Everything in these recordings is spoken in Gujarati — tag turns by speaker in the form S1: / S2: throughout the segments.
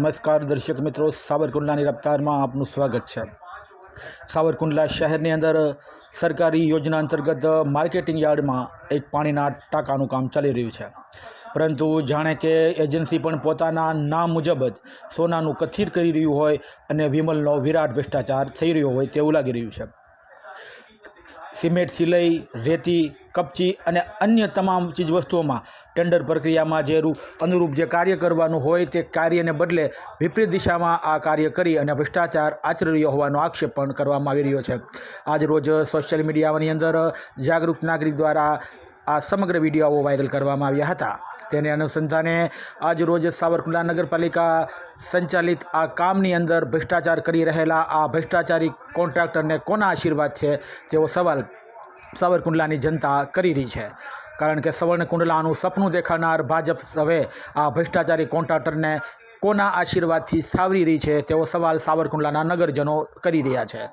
S1: નમસ્કાર દર્શક મિત્રો, સાવરકુંડલાની રફતારમાં આપનું સ્વાગત છે. સાવરકુંડલા શહેરની અંદર સરકારી યોજના અંતર્ગત માર્કેટિંગ યાર્ડમાં એક પાણીના ટાંકાનું કામ ચાલી રહ્યું છે. પરંતુ જાણે કે એજન્સી પણ પોતાના નામ મુજબ જ સોનાનું કથિર કરી રહ્યું હોય અને વિમલનો વિરાટ ભ્રષ્ટાચાર થઈ રહ્યો હોય તેવું લાગી રહ્યું છે. સિમેન્ટ સિલાઈ, રેતી કપચી અને અન્ય તમામ ચીજવસ્તુઓમાં. ટેન્ડર પ્રક્રિયામાં જે અનુરૂપ જે કાર્ય કરવાનું હોય તે કાર્યને બદલે વિપરીત દિશામાં આ કાર્ય કરી અને ભ્રષ્ટાચાર આચરી રહ્યો હોવાનો આક્ષેપ પણ કરવામાં આવી રહ્યો છે. આજ રોજ સોશિયલ મીડિયાની અંદર જાગૃત નાગરિક દ્વારા આ સમગ્ર વીડિયો વાયરલ કરવામાં આવ્યા હતા. તેને અનુસંધાને આજ રોજ સાવરકુંડલા નગરપાલિકા સંચાલિત આ કામની અંદર ભ્રષ્ટાચાર કરી રહેલા આ ભ્રષ્ટાચારી કોન્ટ્રાક્ટરને કોના આશીર્વાદ છે તેવો સવાલ સાવરકુંડલાની જનતા કરી રહી છે. કારણ કે સવર્ણકુંડલાનું સપનું દેખાનાર ભાજપ હવે આ ભ્રષ્ટાચારી કોન્ટ્રાક્ટરને કોના આશીર્વાદથી સાવરી રહી છે, તેવો સવાલ સાવરકુંડલાના નગરજનો કરી રહ્યા છે.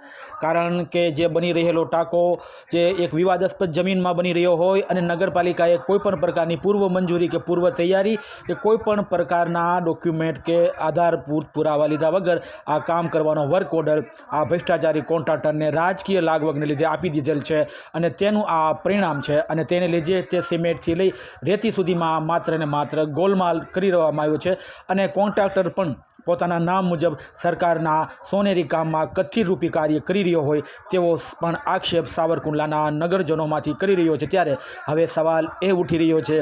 S1: કારણ કે જે બની રહેલો ટાંકો, જે એક વિવાદાસ્પદ જમીનમાં બની રહ્યો હોય અને નગરપાલિકાએ કોઈપણ પ્રકારની પૂર્વ મંજૂરી કે પૂર્વ તૈયારી કે કોઈપણ પ્રકારના ડોક્યુમેન્ટ કે આધાર પૂર- પુરાવા લીધા વગર આ કામ કરવાનો વર્ક ઓર્ડર આ ભ્રષ્ટાચારી કોન્ટ્રાક્ટરને રાજકીય લાગવગને લીધે આપી દીધેલ છે અને તેનું આ પરિણામ છે અને તેને લીધે તે સિમેન્ટથી લઈ રેતી સુધીમાં માત્ર ને માત્ર ગોલમાલ કરી રહેવામાં આવ્યો છે અને કોન્ટ્રાક્ટર પણ પોતાના નામ મુજબ સરકારના સોનેરી કામમાં કથિત રૂપી કાર્ય કરી રહ્યો હોય તેવો પણ આક્ષેપ સાવરકુંડલાના નગરજનોમાંથી કરી રહ્યો છે. ત્યારે હવે સવાલ એ ઉઠી રહ્યો છે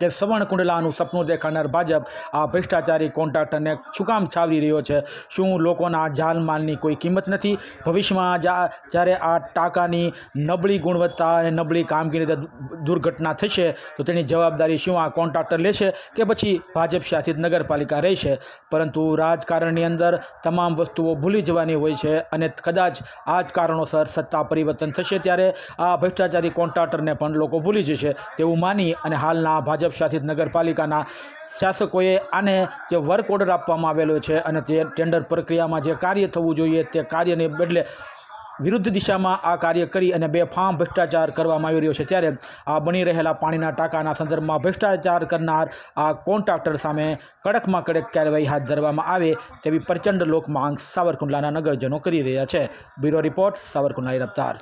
S1: કે સવર્ણકુંડલાનું સપનું દેખાનાર ભાજપ આ ભ્રષ્ટાચારી કોન્ટ્રાક્ટરને શું કામ છાવરી રહ્યો છે? શું લોકોના જાનમાલની કોઈ કિંમત નથી? ભવિષ્યમાં જ્યારે આ ટાંકાની નબળી ગુણવત્તા અને નબળી કામગીરી દુર્ઘટના થશે, તો તેની જવાબદારી શું આ કોન્ટ્રાક્ટર લેશે કે પછી ભાજપ શાસિત નગરપાલિકા રહેશે? પરંતુ રાજકારણની અંદર તમામ વસ્તુઓ ભૂલી જવાની હોય છે અને કદાચ આ જ કારણોસર સત્તા પરિવર્તન થશે ત્યારે આ ભ્રષ્ટાચારી કોન્ટ્રાક્ટરને પણ લોકો ભૂલી જશે તેવું માની અને હાલના ભાજપ શાસિત નગરપાલિકાના શાસકોએ આને જે વર્ક ઓર્ડર આપવામાં આવેલો છે અને તે ટેન્ડર પ્રક્રિયામાં જે કાર્ય થવું જોઈએ તે કાર્યને બદલે વિરુદ્ધ દિશામાં આ કાર્ય કરી અને બે ફામ ભ્રષ્ટાચાર કરવામાં આવી રહ્યો છે. ત્યારે આ બની રહેલા પાણીના ટાંકાના સંદર્ભમાં ભ્રષ્ટાચાર કરનાર આ કોન્ટ્રાક્ટર સામે કડકમાં કડક કાર્યવાહી હાથ ધરવામાં આવે તેવી પ્રચંડ લોક માંગ સાવરકુંડલાના નગરજનો કરી રહ્યા છે. બ્યુરો રિપોર્ટ, સાવરકુંડલાની રફતાર.